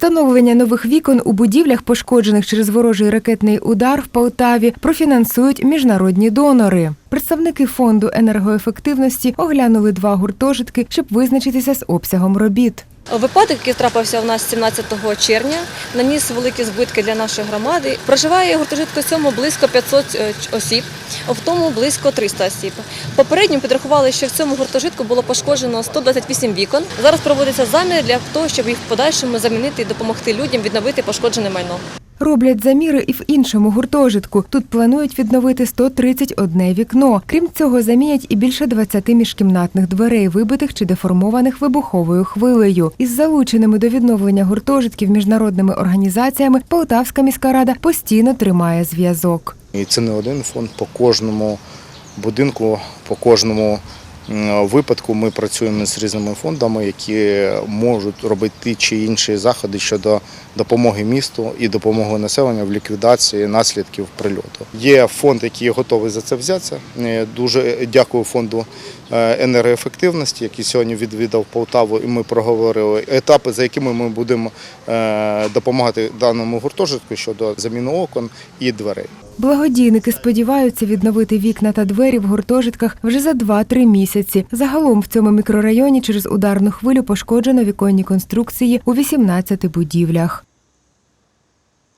Встановлення нових вікон у будівлях, пошкоджених через ворожий ракетний удар в Полтаві, профінансують міжнародні донори. Представники фонду енергоефективності оглянули два гуртожитки, щоб визначитися з обсягом робіт. Випадок, який трапився у нас 17 червня, наніс великі збитки для нашої громади. Проживає гуртожитку цьому близько 500 е, осіб, в тому близько 300 осіб. Попередньо підрахували, що в цьому гуртожитку було пошкоджено 128 вікон. Зараз проводиться заміри для того, щоб їх в подальшому замінити і допомогти людям відновити пошкоджене майно. Роблять заміри і в іншому гуртожитку. Тут планують відновити 131 вікно. Крім цього, замінять і більше 20 міжкімнатних дверей, вибитих чи деформованих вибуховою хвилею. Із залученими до відновлення гуртожитків міжнародними організаціями Полтавська міська рада постійно тримає зв'язок. І це не один фонд. По кожному будинку, по кожному м, випадку ми працюємо з різними фондами, які можуть робити ті чи інші заходи щодо допомоги місту і допомоги населенню в ліквідації наслідків прильоту. Є фонд, який готовий за це взятися. Е, Дуже дякую фонду е, енергоефективності, який сьогодні відвідав Полтаву, і ми проговорили етапи, за якими ми будемо е, допомагати даному гуртожитку щодо заміни окон і дверей. Благодійники сподіваються відновити вікна та двері в гуртожитках вже за 2-3 місяці. Загалом в цьому мікрорайоні через ударну хвилю пошкоджено віконні конструкції у 18 будівлях.